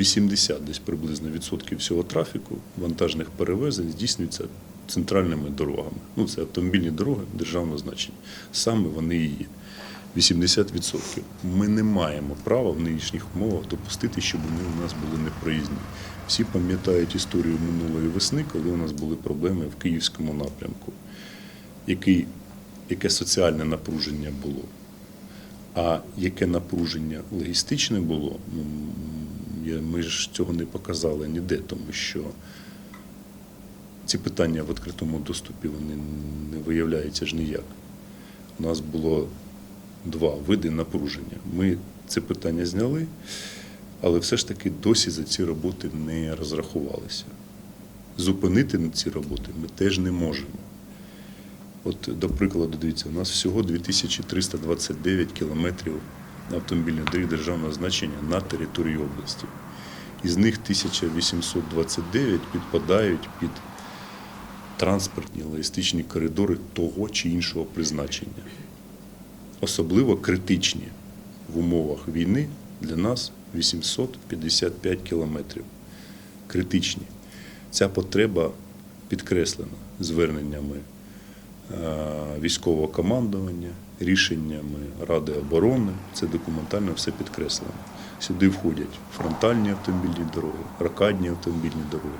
80 десь приблизно відсотків всього трафіку вантажних перевезень здійснюється центральними дорогами. Ну, це автомобільні дороги державного значення. Саме вони і є. 80%. Ми не маємо права в нинішніх умовах допустити, щоб вони у нас були непроїзні. Всі пам'ятають історію минулої весни, коли у нас були проблеми в київському напрямку, який, яке соціальне напруження було. А яке напруження логістичне було, ну, ми ж цього не показали ніде, тому що ці питання в відкритому доступі вони не виявляються ж ніяк. У нас було два види напруження. Ми це питання зняли, але все ж таки досі за ці роботи не розрахувалися. Зупинити ці роботи ми теж не можемо. От, до прикладу, дивіться, у нас всього 2329 кілометрів автомобільних доріг державного значення на території області. Із них 1829 підпадають під транспортні логістичні коридори того чи іншого призначення. Особливо критичні в умовах війни для нас 855 кілометрів. Критичні. Ця потреба підкреслена зверненнями е, військового командування, рішеннями Ради оборони. Це документально все підкреслено. Сюди входять фронтальні автомобільні дороги, рокадні автомобільні дороги,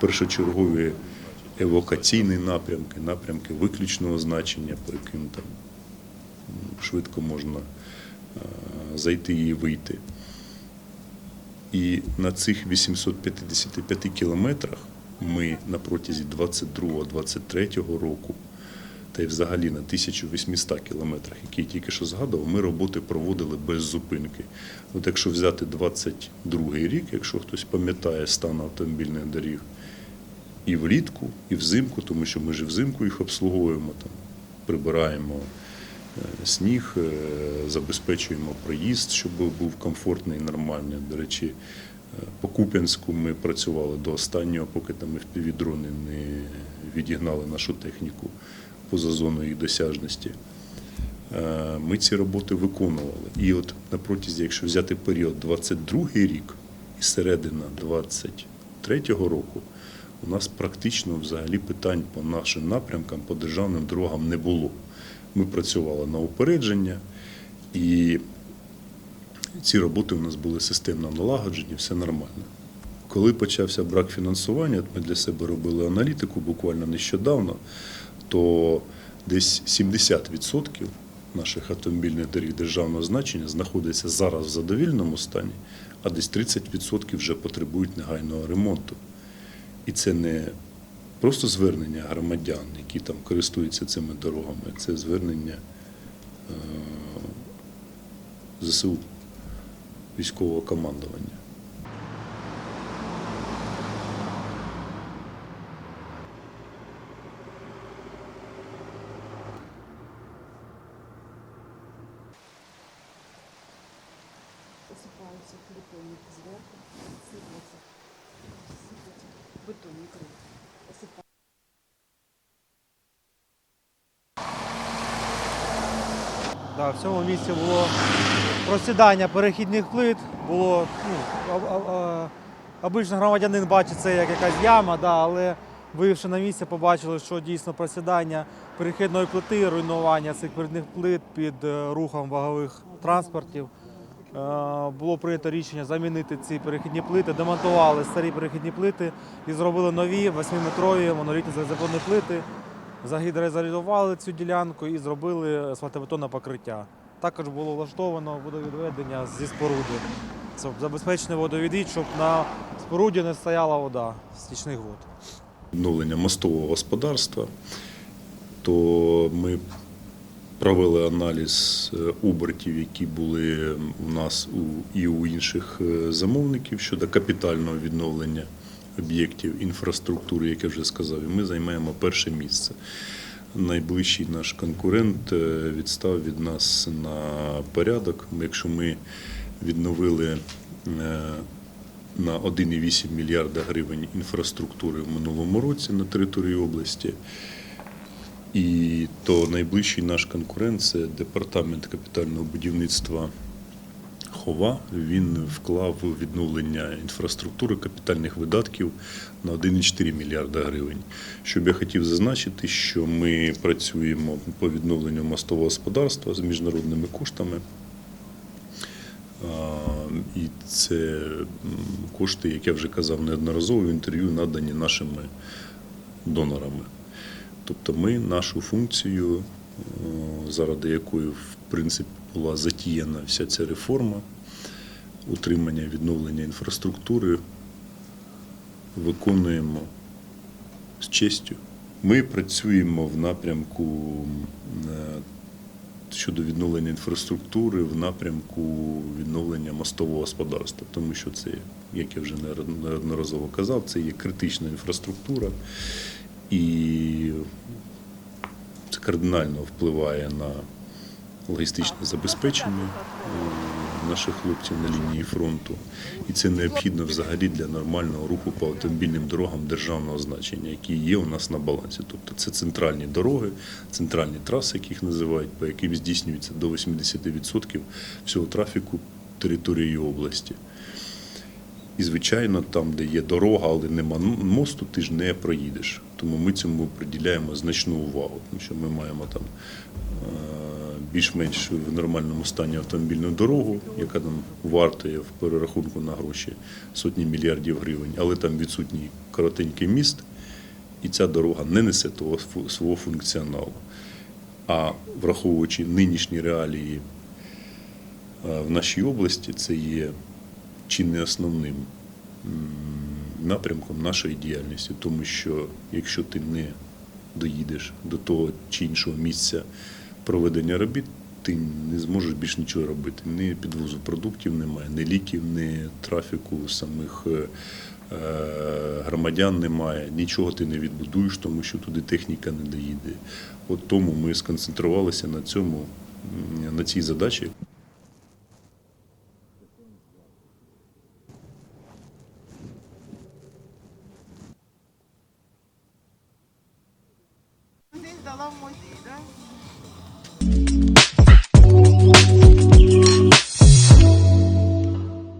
першочергові евакуаційні напрямки, напрямки виключного значення, по яким там швидко можна е, зайти і вийти. І на цих 855 кілометрах ми на протязі 22-23 року та й взагалі на 1800 кілометрах, які я тільки що згадував, ми роботи проводили без зупинки. От якщо взяти 22 рік, якщо хтось пам'ятає стан автомобільних доріг, і влітку, і взимку, тому що ми ж взимку їх обслуговуємо, там, прибираємо е, сніг, е, забезпечуємо проїзд, щоб був комфортний і нормальний. До речі, е, по Куп'янську ми працювали до останнього, поки там FPV-дрони не відігнали нашу техніку поза зоною досяжності. Е, Ми ці роботи виконували. І от на протязі, якщо взяти період 22 рік і середина 23 року, у нас практично взагалі питань по нашим напрямкам, по державним дорогам не було. Ми працювали на упередження, і ці роботи у нас були системно налагоджені, все нормально. Коли почався брак фінансування, ми для себе робили аналітику буквально нещодавно, то десь 70% наших автомобільних доріг державного значення знаходиться зараз в задовільному стані, а десь 30% вже потребують негайного ремонту. І це не просто звернення громадян, які там користуються цими дорогами, це звернення е, ЗСУ військового командування. Осипаються бетонник зверху, сипляться, сипляться, бетонник рив. Осипаються. Да, в цьому місці було просідання перехідних плит. Було, ну, обично громадянин бачить це як якась яма, да, але виївши на місце, побачили, що дійсно просідання перехідної плити, руйнування цих перехідних плит під е, рухом вагових транспортів. Е, Було прийнято рішення замінити ці перехідні плити, демонтували старі перехідні плити і зробили нові 8-метрові монолітні залізобетонні плити. Загідрозалізували цю ділянку і зробили асфальтобетонне покриття. Також було влаштовано водовідведення зі споруди. Щоб забезпечити водовідвід, щоб на споруді не стояла вода стічних вод. відновлення мостового господарства, то ми провели аналіз е, обертів, які були у нас і у інших е, замовників щодо капітального відновлення об'єктів інфраструктури, як я вже сказав, і ми займаємо перше місце. Найближчий наш конкурент е, відстав від нас на порядок. Якщо ми відновили на 1,8 мільярда гривень інфраструктури в минулому році на території області. І то найближчий наш конкурент це департамент капітального будівництва Махова він вклав відновлення інфраструктури капітальних видатків на 1,4 мільярда гривень. Щоб я хотів зазначити, що ми працюємо по відновленню мостового господарства з міжнародними коштами. І це кошти, як я вже казав неодноразово в інтерв'ю, надані нашими донорами. Тобто ми нашу функцію, е, заради якої в принципі була затіяна вся ця реформа, утримання відновлення інфраструктури, виконуємо з честю. Ми працюємо в напрямку е, щодо відновлення інфраструктури, в напрямку відновлення мостового господарства, тому що це, як я вже неодноразово казав, це є критична інфраструктура і це кардинально впливає на логістичне забезпечення наших хлопців на лінії фронту. І це необхідно взагалі для нормального руху по автомобільним дорогам державного значення, які є у нас на балансі. Тобто це центральні дороги, центральні траси, як їх називають, по яким здійснюється до 80% всього трафіку території області. І, звичайно, там, де є дорога, але нема мосту, ти ж не проїдеш. Тому ми цьому приділяємо значну увагу, тому що ми маємо там е, більш-менш в нормальному стані автомобільну дорогу, яка там вартує в перерахунку на гроші сотні мільярдів гривень, але там відсутній коротенький міст, і ця дорога не несе того свого функціоналу. А враховуючи нинішні реалії е, в нашій області, це є чи не основним напрямком нашої діяльності, тому що якщо ти не доїдеш до того чи іншого місця проведення робіт, ти не зможеш більш нічого робити. Ні підвозу продуктів немає, ні ліків, ні трафіку самих е, е, громадян немає, нічого ти не відбудуєш, тому що туди техніка не доїде. От тому ми сконцентрувалися на цьому, на цій задачі. falam muito. Né?